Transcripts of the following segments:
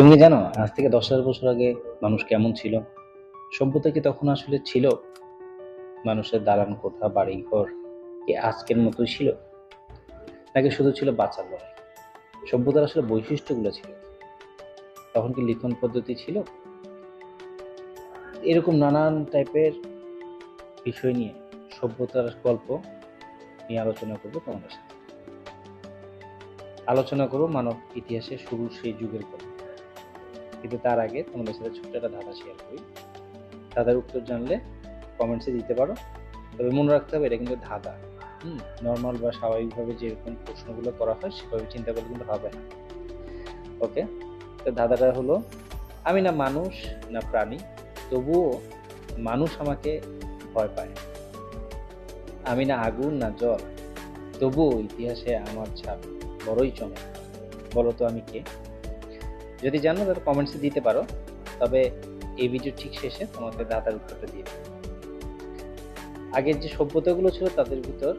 তুমি কি জানো, আজ থেকে দশ হাজার বছর আগে মানুষ কেমন ছিল? সভ্যতা কি তখন আসলে ছিল? মানুষের দালান কোঠা বাড়ি ঘর কি আজকের মতোই ছিল? নাকি শুধু ছিল বাঁচার লড়াই? সভ্যতার আসলে বৈশিষ্ট্যগুলো ছিল তখন কি লিখন পদ্ধতি ছিল? এরকম নানান টাইপের বিষয় নিয়ে সভ্যতার গল্প নিয়ে আলোচনা করব তোমাদের সাথে। আলোচনা করব মানব ইতিহাসের শুরু সেই যুগের গল্প। কিন্তু তার আগে তোমাদের সাথে ছোট্ট একটা ধাঁধা শেয়ার করি। ধাঁধার উত্তর জানলে কমেন্টসে দিতে পারো। তবে মনে রাখতে হবে, এটা কিন্তু ধাঁধা। হুম নর্মাল বা স্বাভাবিকভাবে যেরকম প্রশ্নগুলো করা হয়, সেভাবে চিন্তা করলে কিন্তু হবে না। ওকে তো ধাঁধাটা হলো, আমি না মানুষ, না প্রাণী, তবুও মানুষ আমাকে ভয় পায়। আমি না আগুন, না জল, তবুও ইতিহাসে আমার ছাপ বড়ই চমক। বলো তো আমি কে? যদি জানো, তাহলে কমেন্টসে দিতে পারো। তবে এই ভিডিও ঠিক শেষে তোমাকে দাতার উত্তরটা দিয়ে আগের যে সভ্যতাগুলো ছিল, তাদের ভিতর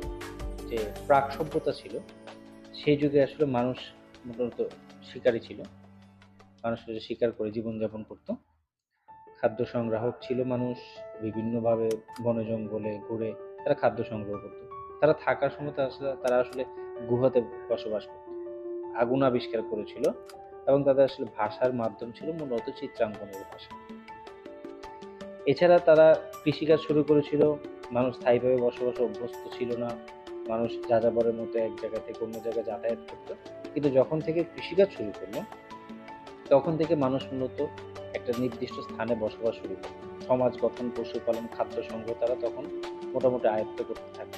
যে প্রাক সভ্যতা ছিল, সেই যুগে আসলে মানুষ মূলত শিকারী ছিল। মানুষ শিকার করে জীবনযাপন করত। খাদ্য সংগ্রাহক ছিল মানুষ, বিভিন্নভাবে বনে জঙ্গলে ঘুরে তারা খাদ্য সংগ্রহ করত। তারা থাকার সময় আসলে- তারা আসলে গুহাতে বসবাস করত। আগুন আবিষ্কার করেছিল। এবং তাদের আসলে ভাষার মাধ্যম ছিল মূলত চিত্রাঙ্কনের ভাষা। এছাড়া তারা কৃষিকাজ শুরু করেছিল, মানুষ স্থায়ীভাবে বসবাসে অভ্যস্ত ছিল না, মানুষ যাযাবরের মতো এক জায়গা থেকে অন্য জায়গায় যাতায়াত করত। কিন্তু যখন থেকে কৃষিকাজ শুরু করল, তখন থেকে মানুষ মূলত একটা নির্দিষ্ট স্থানে বসবাস শুরু করে সমাজ গঠন, পশুপালন, খাদ্য সংগ্রহ তারা তখন মোটামুটি আয়ত্ত করতে থাকে।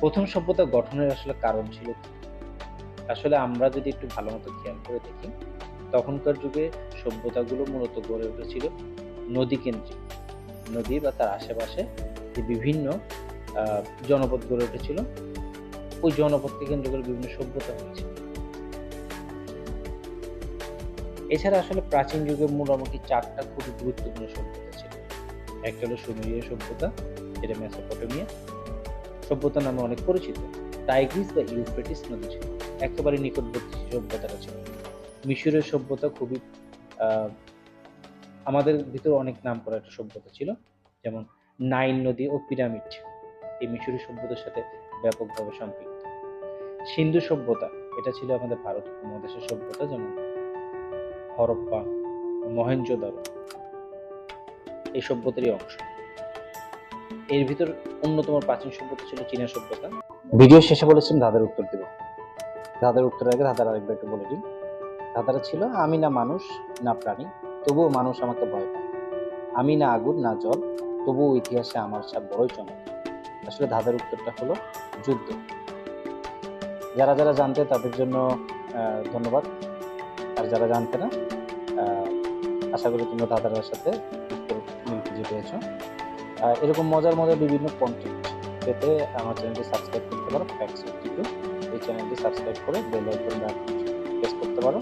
প্রথম সভ্যতা গঠনের আসলে কারণ ছিল? আসলে আমরা যদি একটু ভালো মতো খেয়াল করে দেখি, তখনকার যুগে সভ্যতাগুলো মূলত গড়ে উঠেছিল নদী কেন্দ্রিক নদী বা তার আশেপাশে যে বিভিন্ন জনপদ গড়ে উঠেছিল, ওই জনপদকে কেন্দ্র করে বিভিন্ন সভ্যতা হয়েছে। এছাড়া আসলে প্রাচীন যুগে মোটামুটি চারটা খুবই গুরুত্বপূর্ণ সভ্যতা ছিল। একটা হলো সুমেরীয় সভ্যতা, যেটা মেসোপটেমিয়া। সভ্যতা নামে অনেক পরিচিত। টাইগ্রিস বা ইউফ্রেটিস নদী ছিল। একেবারে নিকটবর্তী সভ্যতাটা ছিল। মিশরের সভ্যতা খুবই আমাদের ভিতরে অনেক নাম করা একটা সভ্যতা ছিল, যেমন নাইল নদী ও পিরামিড এই মিশরীয় সভ্যতার সাথে ব্যাপকভাবে সম্পৃক্ত। সিন্ধু সভ্যতা, এটা ছিল আমাদের ভারত উপমহাদেশের সভ্যতা, যেমন হরপ্পা, মহেঞ্জোদারো, এই সভ্যতারই অংশ। এর ভিতর অন্যতম প্রাচীন সভ্যতা ছিল চীনা সভ্যতা। ভিডিও শেষে বলেছেন দাদার উত্তর দেব। দাদার উত্তরের আগে দাদার আরেকবার একটু বলে দিই। দাদারা ছিল আমি না মানুষ না প্রাণী তবুও মানুষ আমাকে ভয় পায়। আমি না আগুন না জল তবুও ইতিহাসে আমার ছাপ বড়ই চমক। আসলে দাদার উত্তরটা হলো যুদ্ধ। যারা যারা জানতে তাদের জন্য ধন্যবাদ। আর যারা জানতে না আশা করি তোমরা দাদার সাথে উত্তর মিল খুঁজে পেয়েছ আহ, এরকম মজার মজার বিভিন্ন কন্টেন্ট পেতে আমার চ্যানেলটি সাবস্ক্রাইব করতে পারো। ফ্যাক্স এই চ্যানেলটি সাবস্ক্রাইব করে বেল আইকন প্রেস করতে পারো।